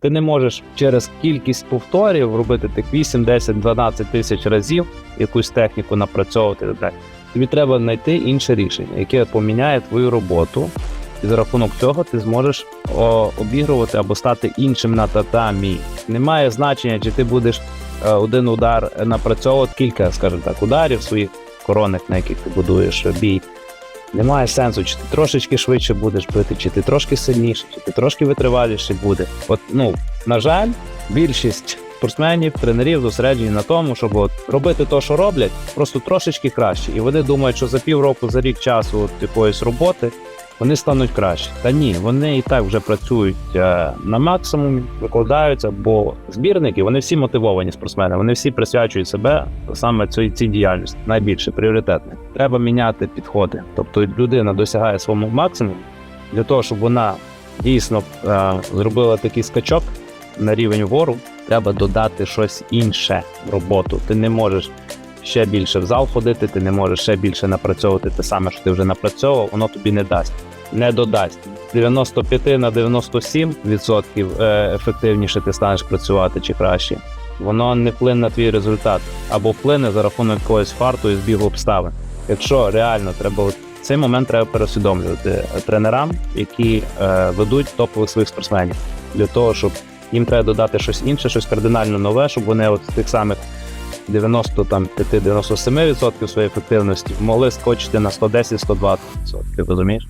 Ти не можеш через кількість повторів робити тих 8, 10, 12 тисяч разів якусь техніку напрацьовувати. так. Тобі треба знайти інше рішення, яке поміняє твою роботу, і за рахунок цього ти зможеш обігрувати або стати іншим на татамі. Немає значення, чи ти будеш е, один удар напрацьовувати кілька, скажімо так, ударів своїх коронних, на яких ти будуєш бій. Немає сенсу, чи ти трошечки швидше будеш бити, чи ти трошки сильніше, чи ти трошки витриваліше буде. От, ну, на жаль, більшість спортсменів, тренерів зосереджені на тому, щоб от робити те, що роблять, просто трошечки краще. І вони думають, що за півроку, за рік часу от якоїсь роботи вони стануть краще. Та ні, вони і так вже працюють е, на максимумі, викладаються, бо збірники вони всі мотивовані спортсмени, вони всі присвячують себе саме цій, цій діяльності, найбільше пріоритетне. Треба міняти підходи. Тобто людина досягає свого максимуму для того, щоб вона дійсно е, зробила такий скачок на рівень вгору, треба додати щось інше в роботу. Ти не можеш ще більше в зал ходити, ти не можеш ще більше напрацьовувати те саме, що ти вже напрацьовував, воно тобі не дасть. Не додасть 95 на 97 відсотків е, ефективніше ти станеш працювати чи краще. Воно не вплине на твій результат або вплине за рахунок якогось фарту і збігу обставин. Якщо реально треба цей момент треба переусвідомлювати тренерам, які е, ведуть топових своїх спортсменів, для того, щоб їм треба додати щось інше, щось кардинально нове, щоб вони от тих самих 95-97% своєї ефективності могли скочити на 110-120%. Розумієш?